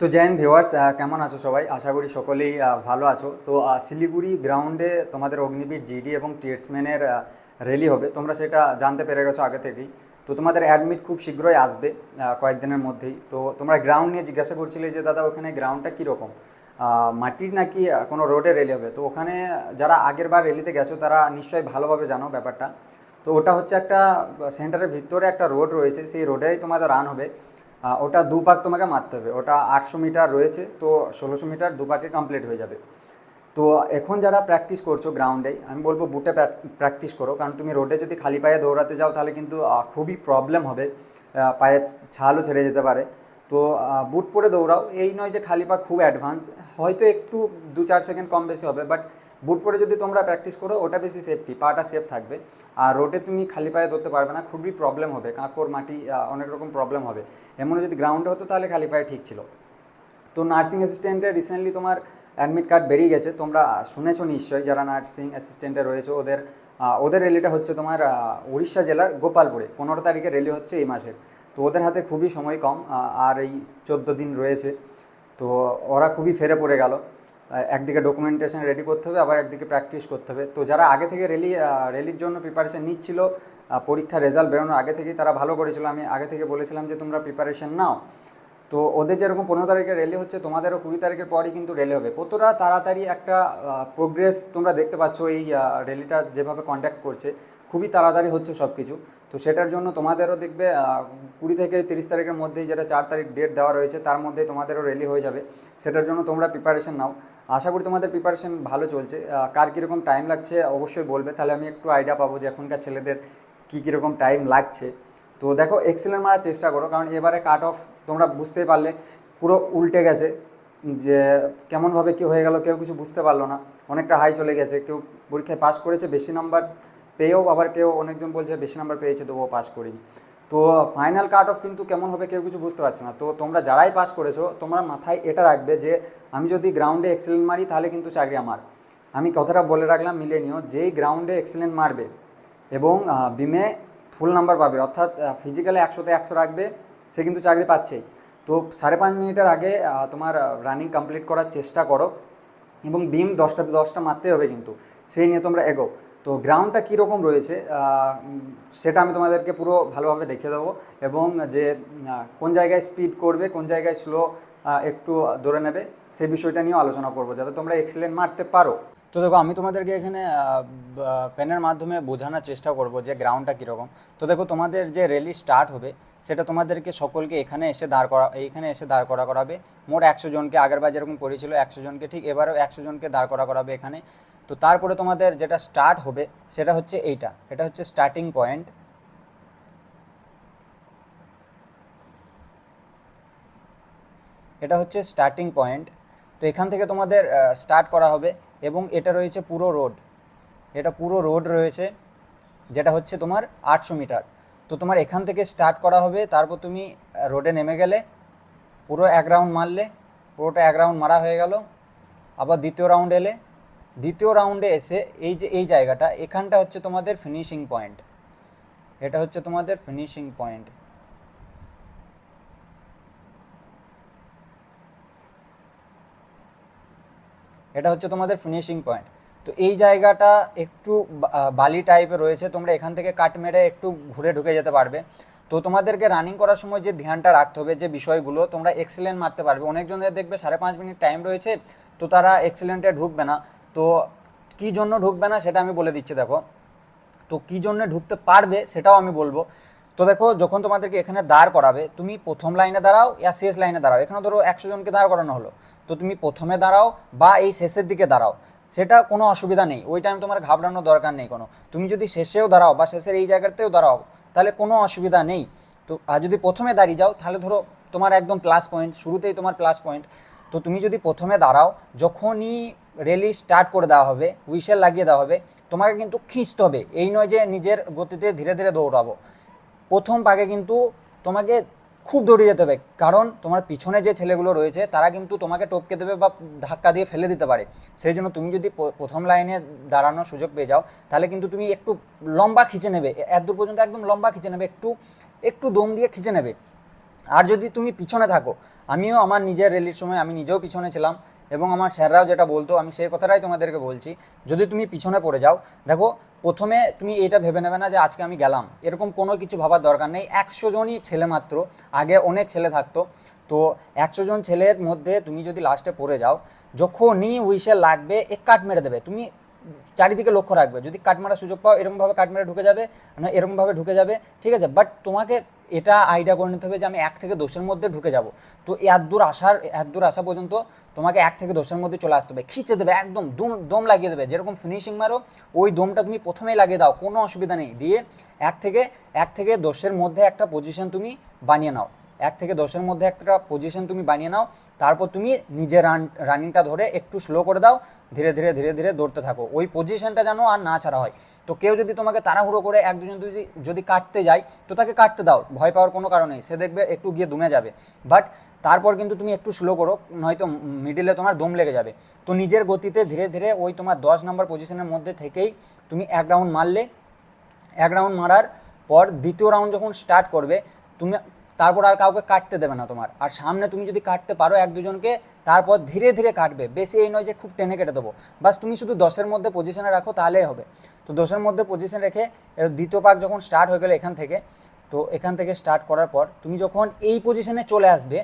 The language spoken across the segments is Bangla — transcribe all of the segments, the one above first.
তো জয়েন ভিউয়ার্স কেমন আছো সবাই? আশা করি সকলেই ভালো আছো। তো শিলিগুড়ি গ্রাউন্ডে তোমাদের অগ্নিবীর জিডি এবং টিএটসম্যানের র্যালি হবে। তোমরা সেটা জানতে পেরে গেছো আগে থেকেই। তো তোমাদের অ্যাডমিট খুব শীঘ্রই আসবে কয়েকদিনের মধ্যেই। তো তোমরা গ্রাউন্ড নিয়ে জিজ্ঞাসা করছিলে যে, দাদা, ওখানে গ্রাউন্ডটা কীরকম? মাটির নাকি কোনো রোডে র্যালি হবে? তো ওখানে যারা আগের বার র্যালিতে গেছো, তারা নিশ্চয়ই ভালোভাবে জানো ব্যাপারটা। তো ওটা হচ্ছে একটা সেন্টারের ভিতরে একটা রোড রয়েছে। সেই রোডেই তোমাদের রান হবে। ওটা দু পাক তোমাকে মারতে হবে। ওটা আটশো মিটার রয়েছে, তো ষোলোশো মিটার দু পাকে কমপ্লিট হয়ে যাবে। তো এখন যারা প্র্যাকটিস করছ গ্রাউন্ডে আমি বলব বুটে প্র্যাকটিস করো, কারণ তুমি রোডে যদি খালি পায়ে দৌড়াতে যাও, তাহলে কিন্তু খুবই প্রবলেম হবে। পায়ে ছালও ছেড়ে যেতে পারে। তো বুট পরে দৌড়াও। এই নয় যে খালি পা খুব অ্যাডভান্স হয়তো একটু দু চার সেকেন্ড কম বেশি হবে বাট বুট পরে যদি তোমরা প্র্যাকটিস করো, ওটা বেশি সেফটি পাটা সেফ থাকবে। আর রোডে তুমি খালি পায়ে ধরতে পারবে না, খুবই প্রবলেম হবে, কাঁকড়, মাটি অনেক রকম প্রবলেম হবে। এমন যদি গ্রাউন্ডে হতো, তাহলে খালি পায়ে ঠিক ছিল। তো নার্সিং অ্যাসিস্ট্যান্টে রিসেন্টলি তোমার অ্যাডমিট কার্ড বেরিয়ে গেছে, তোমরা শুনেছো নিশ্চয়ই, যারা নার্সিং অ্যাসিস্ট্যান্টে রয়েছে, ওদের ওদের র্যালিটা হচ্ছে তোমার উড়িষ্যা জেলার গোপালপুরে। পনেরো তারিখে র্যালি হচ্ছে এই মাসের। তো ওদের হাতে খুবই সময় কম আর এই চোদ্দ দিন রয়েছে। তো ওরা খুবই ফেরে পড়ে গেল। একদিকে ডকুমেন্টেশন রেডি করতে হবে, আবার একদিকে প্র্যাকটিস করতে হবে। তো যারা আগে থেকে রেলি রেলির জন্য প্রিপারেশন নিচ্ছিল পরীক্ষার রেজাল্ট বেরোনোর আগে থেকেই তারা ভালো করেছিল। আমি আগে থেকে বলেছিলাম যে, তোমরা প্রিপারেশন নাও। তো ওদের যেরকম পনেরো তারিখে র্যালি হচ্ছে, তোমাদেরও কুড়ি তারিখের পরই কিন্তু রেলি হবে। কতটা তাড়াতাড়ি একটা প্রোগ্রেস তোমরা দেখতে পাচ্ছ এই র্যালিটা যেভাবে কন্ট্যাক্ট করছে, খুবই তাড়াতাড়ি হচ্ছে সব কিছু তো সেটার জন্য তোমাদেরও দেখবে কুড়ি থেকে তিরিশ তারিখের মধ্যেই যেটা চার তারিখ ডেট দেওয়া রয়েছে, তার মধ্যে তোমাদেরও র্যালি হয়ে যাবে। সেটার জন্য তোমরা প্রিপারেশন নাও। আশা করি তোমাদের প্রিপারেশন ভালো চলছে। কার কীরকম টাইম লাগছে অবশ্যই বলবে। তাহলে আমি একটু আইডিয়া পাবো যে এখনকার ছেলেদের কী কীরকম টাইম লাগছে। তো দেখো এক্সেলেন্ট মারার চেষ্টা করো, কারণ এবারে কাট অফ তোমরা বুঝতেই পারলে, পুরো উল্টে গেছে। যে কেমনভাবে কী হয়ে গেল, কেউ কিছু বুঝতে পারল না। অনেকটা হাই চলে গেছে। কেউ পরীক্ষায় পাস করেছে, বেশি নাম্বার পেয়েও আবার কেউ অনেকজন বলছে বেশি নাম্বার পেয়েছে, তবুও পাস করিনি। তো ফাইনাল কাট অফ কিন্তু কেমন হবে কেউ কিছু বুঝতে পারছে না। তো তোমরা যারাই পাস করেছ, তোমরা মাথায় এটা রাখবে যে, আমি যদি গ্রাউন্ডে এক্সেলেন্ট মারি, তাহলে কিন্তু চাকরি আমার। আমি কথাটা বলে রাখলাম মিলে নিও। যেই গ্রাউন্ডে এক্সেলেন্ট মারবে এবং বিমে ফুল নাম্বার পাবে, অর্থাৎ ফিজিক্যালে একশোতে একশো রাখবে, সে কিন্তু চাকরি পাচ্ছেই। তো সাড়ে পাঁচ মিনিটের আগে তোমার রানিং কমপ্লিট করার চেষ্টা করো এবং বিম দশটাতে দশটা মারতে হবে কিন্তু। সেই নিয়ে তোমরা এগো। তো গ্রাউন্ডটা কীরকম রয়েছে সেটা আমি তোমাদেরকে পুরো ভালোভাবে দেখিয়ে দেবো এবং যে কোন জায়গায় স্পিড করবে, কোন জায়গায় স্লো একটু ধরে নেবে, সেই বিষয়টা নিয়েও আলোচনা করব, যাতে তোমরা এক্সেলেন্ট মারতে পারো। তো দেখো, আমি তোমাদেরকে এখানে পেনের মাধ্যমে বোঝানোর চেষ্টা করব যে গ্রাউন্ডটা কীরকম। তো দেখো, তোমাদের যে র্যালি স্টার্ট হবে, সেটা তোমাদেরকে সকলকে এখানে এসে দাঁড় করা এইখানে এসে দাঁড় করা করাবে। মোট একশো জনকে আগেরবার যেরকম করেছিল, একশো জনকে, ঠিক এবারও একশো জনকে দাঁড় করা করাবে এখানে। তো তারপরে তোমাদের যেটা স্টার্ট হবে, সেটা হচ্ছে এইটা। এটা হচ্ছে স্টার্টিং পয়েন্ট এটা হচ্ছে স্টার্টিং পয়েন্ট তো এখান থেকে তোমাদের স্টার্ট করা হবে এবং এটা রয়েছে পুরো রোড এটা পুরো রোড রয়েছে, যেটা হচ্ছে তোমার আটশো মিটার। তো তোমার এখান থেকে স্টার্ট করা হবে, তারপর তুমি রোডে নেমে গেলে, পুরো এক রাউন্ড মারলে, পুরোটা এক রাউন্ড মারা হয়ে গেল। আবার দ্বিতীয় রাউন্ড এলে দ্বিতীয় রাউন্ডে এসে এই যে, এই জায়গাটা, এখানটা হচ্ছে তোমাদের ফিনিশিং পয়েন্ট এটা হচ্ছে তোমাদের ফিনিশিং পয়েন্ট এটা হচ্ছে তোমাদের ফিনিশিং পয়েন্ট তো এই জায়গাটা একটু বালি টাইপের রয়েছে, তোমরা এখান থেকে কাট মেরে একটু ঘুরে ঢুকে যেতে পারবে। তো তোমাদেরকে রানিং করার সময় যে ধ্যানটা রাখতে হবে, যে বিষয়গুলো, তোমরা এক্সেলেন্ট মারতে পারবে। অনেকজনের দেখবে সাড়ে পাঁচ মিনিট টাইম রয়েছে, তো তারা এক্সেলেন্টে ঢুকবে না। তো কী জন্য ঢুকবে না সেটা আমি বলে দিচ্ছি, দেখো। তো কী জন্য ঢুকতে পারবে সেটাও আমি বলব। তো দেখো, যখন তোমাদেরকে এখানে দাঁড় করাবে, তুমি প্রথম লাইনে দাঁড়াও ইয়া শেষ লাইনে দাঁড়াও। এখানে ধরো একশো জনকে দাঁড় করানো হলো। তো তুমি প্রথমে দাঁড়াও বা এই শেষের দিকে দাঁড়াও। সেটা কোনো অসুবিধা নেই। ওই টাইম তোমার ঘাবড়ানোর দরকার নেই কোনো। তুমি যদি শেষেও দাঁড়াও বা শেষের এই জায়গাতেও দাঁড়াও, তাহলে কোনো অসুবিধা নেই। তো, আর যদি প্রথমে দাঁড়িয়ে যাও, তাহলে ধরো তোমার একদম প্লাস পয়েন্ট শুরুতেই তোমার প্লাস পয়েন্ট তো তুমি যদি প্রথমে দাঁড়াও, যখনই রেলি স্টার্ট করে দেওয়া হবে হুইসেল লাগিয়ে দেওয়া হবে। তোমাকে কিন্তু খিঁচতে হবে। এই নয় যে নিজের গতিতে ধীরে ধীরে দৌড়াবো। প্রথম পাকে কিন্তু তোমাকে খুব দৌড়ে যেতে হবে। কারণ তোমার পিছনে যে ছেলেগুলো রয়েছে, তারা কিন্তু তোমাকে টপকে দেবে বা ধাক্কা দিয়ে ফেলে দিতে পারে। সেই জন্য তুমি যদি প্রথম লাইনে দাঁড়ানোর সুযোগ পেয়ে যাও, তাহলে কিন্তু তুমি একটু লম্বা খিচে নেবে। এত দূর পর্যন্ত একদম লম্বা খিচে নেবে, একটু একটু দম দিয়ে খিচে নেবে। আর যদি তুমি পিছনে থাকো, আমিও আমার নিজের রেলির সময় আমি নিজেও পিছনে ছিলাম এবং আমার স্যাররাও যেটা বলতো, আমি সেই কথাটাই তোমাদেরকে বলছি, যদি তুমি পিছনে পড়ে যাও, দেখো, প্রথমে তুমি এটা ভেবে নেবে না যে আজকে আমি গেলাম। এরকম কোনো কিছু ভাবার দরকার নেই। একশো জনই ছেলে মাত্র, আগে অনেক ছেলে থাকতো। তো একশো জন ছেলের মধ্যে তুমি যদি লাস্টে পড়ে যাও, যখনই হুইসেল লাগবে এক কাট মেরে দেবে। তুমি চারিদিকে লক্ষ্য রাখবে। যদি কাট মারার সুযোগ পাও এরকমভাবে কাট মেরে ঢুকে যাবে না এরকমভাবে ঢুকে যাবে, ঠিক আছে? বাট তোমাকে এটা আইডিয়া করে নিতে হবে যে আমি এক থেকে দশের মধ্যে ঢুকে যাব। তো এত দূর আসার এত দূর আসা পর্যন্ত তোমাকে এক থেকে দশের মধ্যে চলে আসতে হবে। খিচে দেবে, একদম দম দম লাগিয়ে দেবে। যেরকম ফিনিশিং মারো, ওই দমটা তুমি প্রথমেই লাগিয়ে দাও। কোনো অসুবিধা নেই। দিয়ে এক থেকে এক থেকে দশের মধ্যে একটা পজিশন তুমি বানিয়ে নাও। এক থেকে দশের মধ্যে একটা পজিশন তুমি বানিয়ে নাও, তারপর তুমি নিজের রান রানিংটা ধরে একটু স্লো করে দাও, ধীরে ধীরে ধীরে ধীরে দৌড়তে থাকো। ওই পজিশনটা যেন আর না ছাড়া হয়। তো কেউ যদি তোমাকে তাড়াহুড়ো করে এক দুজন যদি যদি কাটতে যায়, তো তাকে কাটতে দাও, ভয় পাওয়ার কোনো কারণ নেই, সে দেখবে একটু গিয়ে দমে যাবে। বাট তারপর কিন্তু তুমি একটু স্লো করো, নয়তো মিডিলে তোমার দম লেগে যাবে। তো নিজের গতিতে ধীরে ধীরে ওই তোমার দশ নম্বর পজিশনের মধ্যে থেকেই তুমি এক রাউন্ড মারলে। এক রাউন্ড মারার পর দ্বিতীয় রাউন্ড যখন স্টার্ট করবে, তুমি তারপর আর কাউকে কাটতে দেবে না তোমার। আর সামনে তুমি যদি কাটতে পারো এক দুজনকে, তারপর ধীরে ধীরে কাটবে। বেশি এই নয় যে খুব টেনে কেটে দেবো। বাস তুমি শুধু দশের মধ্যে পজিশনে রাখো, তাহলেই হবে। তো দশের মধ্যে পজিশন রেখে দ্বিতীয় পাক যখন স্টার্ট হয়ে গেলে এখান থেকে, তো এখান থেকে স্টার্ট করার পর তুমি যখন এই পজিশনে চলে আসবে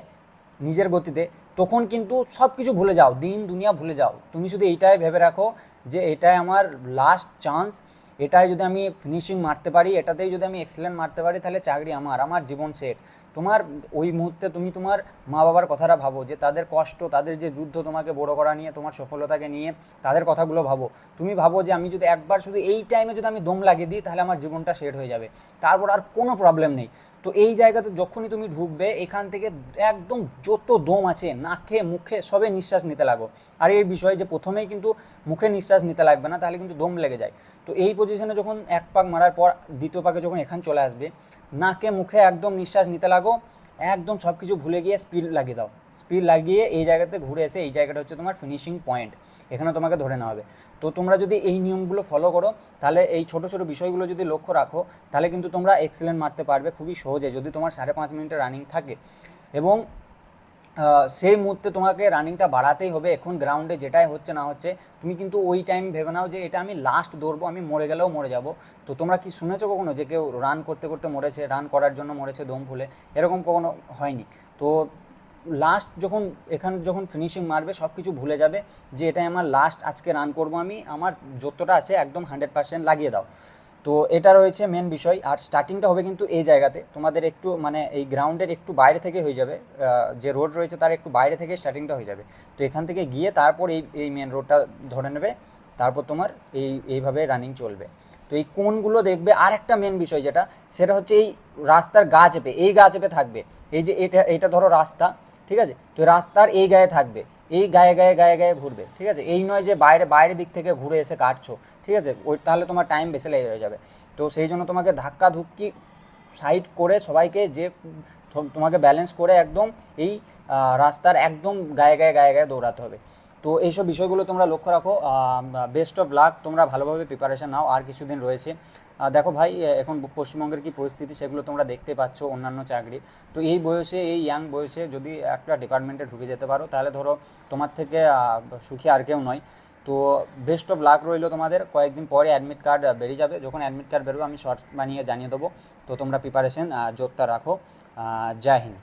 নিজের গতিতে, তখন কিন্তু সব কিছু ভুলে যাও, দিন দুনিয়া ভুলে যাও। তুমি শুধু এইটাই ভেবে রাখো যে এটাই আমার লাস্ট চান্স এটাই যদি আমি ফিনিশিং মারতে পারি, এটাতেই যদি আমি এক্সেলেন্ট মারতে পারি, তাহলে চাকরি আমার আমার জীবন সেট তোমার ওই মুহূর্তে তুমি তোমার মা বাবার কথাটা ভাবো, যে তাদের কষ্ট, তাদের যে যুদ্ধ তোমাকে বড় করা নিয়ে, তোমার সফলতাকে নিয়ে তাদের কথাগুলো ভাবো। তুমি ভাবো যে আমি যদি একবার শুধু এই টাইমে যদি আমি দম লাগিয়ে দিই, তাহলে আমার জীবনটা সেট হয়ে যাবে। তারপর আর কোনো প্রবলেম নেই। তো এই জায়গাতে যখনই তুমি ঢুকবে, এখান থেকে একদম যত দম আছে, নাকে, মুখে, সবে নিঃশ্বাস নিতে লাগো। আর এই বিষয়ে যে প্রথমেই কিন্তু মুখে নিঃশ্বাস নিতে লাগবে না, তাহলে কিন্তু দম লেগে যায়। তো এই পজিশনে যখন এক পাক মারার পর দ্বিতীয় পাকে যখন এখান চলে আসবে, নাকে, মুখে একদম নিঃশ্বাস নিতে লাগো, একদম সব কিছু ভুলে গিয়ে স্পিড লাগিয়ে দাও। স্পিড লাগিয়ে এই জায়গাতে ঘুরে এসে এই জায়গাটা হচ্ছে তোমার ফিনিশিং পয়েন্ট এখানে তোমাকে ধরে নেওয়া হবে। তো তোমরা যদি এই নিয়মগুলো ফলো করো, তাহলে এই ছোটো ছোটো বিষয়গুলো যদি লক্ষ্য রাখো, তাহলে কিন্তু তোমরা এক্সেলেন্ট মারতে পারবে খুবই সহজে যদি তোমার সাড়ে পাঁচ মিনিটের রানিং থাকে। এবং সেই মুহূর্তে তোমাকে রানিংটা বাড়াতেই হবে। এখন গ্রাউন্ডে যেটাই হচ্ছে না হচ্ছে, তুমি কিন্তু ওই টাইম ভেবে নাও যে এটা আমি লাস্ট দৌড়বো আমি মরে গেলেও মরে যাব। তো তোমরা কি শুনেছো কখনো যে কেউ রান করতে করতে মরেছে রান করার জন্য মরেছে দম ফুলে এরকম কখনো হয়নি। তো লাস্ট যখন এখানে যখন ফিনিশিং মারবে সব কিছু ভুলে যাবে যে এটাই আমার লাস্ট আজকে রান করব আমি, আমার যতটা আছে একদম হান্ড্রেড পার্সেন্ট লাগিয়ে দাও। তো এটা রয়েছে মেন বিষয়, আর স্টার্টিংটা হবে কিন্তু এই জায়গাতে। তোমাদের একটু মানে এই গ্রাউন্ডের একটু বাইরে থেকে হয়ে যাবে যে রোড রয়েছে তার একটু বাইরে থেকে স্টার্টিংটা হয়ে যাবে। তো এখান থেকে গিয়ে তারপর এই এই মেন রোডটা ধরে নেবে, তারপর তোমার এই, এইভাবে রানিং চলবে। তো এই কোনগুলো দেখবে আর একটা মেন বিষয় যেটা, সেটা হচ্ছে এই রাস্তার গা চেপে, এই গা চেপে থাকবে। এই যে এটা এটা ধরো রাস্তা ঠিক আছে? তো রাস্তার এই গায়ে থাকবে। এই গায়ে গায়ে গায়ে গায়ে ঘুরবে। ঠিক আছে? এই নয় যে বাইরে বাইরে দিক থেকে ঘুরে এসে কাটছো। ঠিক আছে? ওই তাহলে তোমার টাইম বেশি লেগে হয়ে যাবে। তো সেই জন্য তোমাকে ধাক্কা ধুক্কি সাইড করে সবাইকে যে তোমাকে ব্যালেন্স করে একদম এই রাস্তার একদম গায়ে গায়ে গায়ে গায়ে দৌড়াতে হবে। তো এইসব বিষয়গুলো তোমরা লক্ষ্য রাখো বেস্ট অফ লাক তোমরা ভালোভাবে প্রিপারেশন নাও, আর কিছুদিন রয়েছে। দেখো ভাই এখন পশ্চিমবঙ্গের কি পরিস্থিতি সেগুলো তোমরা দেখতে পাচ্ছ, অন্যান্য চাকরি। তো এই বয়সে, এই ইয়াং বয়সে যদি একটা ডিপার্টমেন্টে ঢুকে যেতে পারো, তাহলে ধরো তোমার থেকে সুখী আর কেউ নয়। তো বেস্ট অফ লাক রইল তোমাদের, কয়েকদিন পরে অ্যাডমিট কার্ড বেরিয়ে যাবে। যখন অ্যাডমিট কার্ড বেরোবে, আমি শর্টস বানিয়ে জানিয়ে দেবো। তো তোমরা প্রিপারেশন জোরদার রাখো। জয় হিন্দ।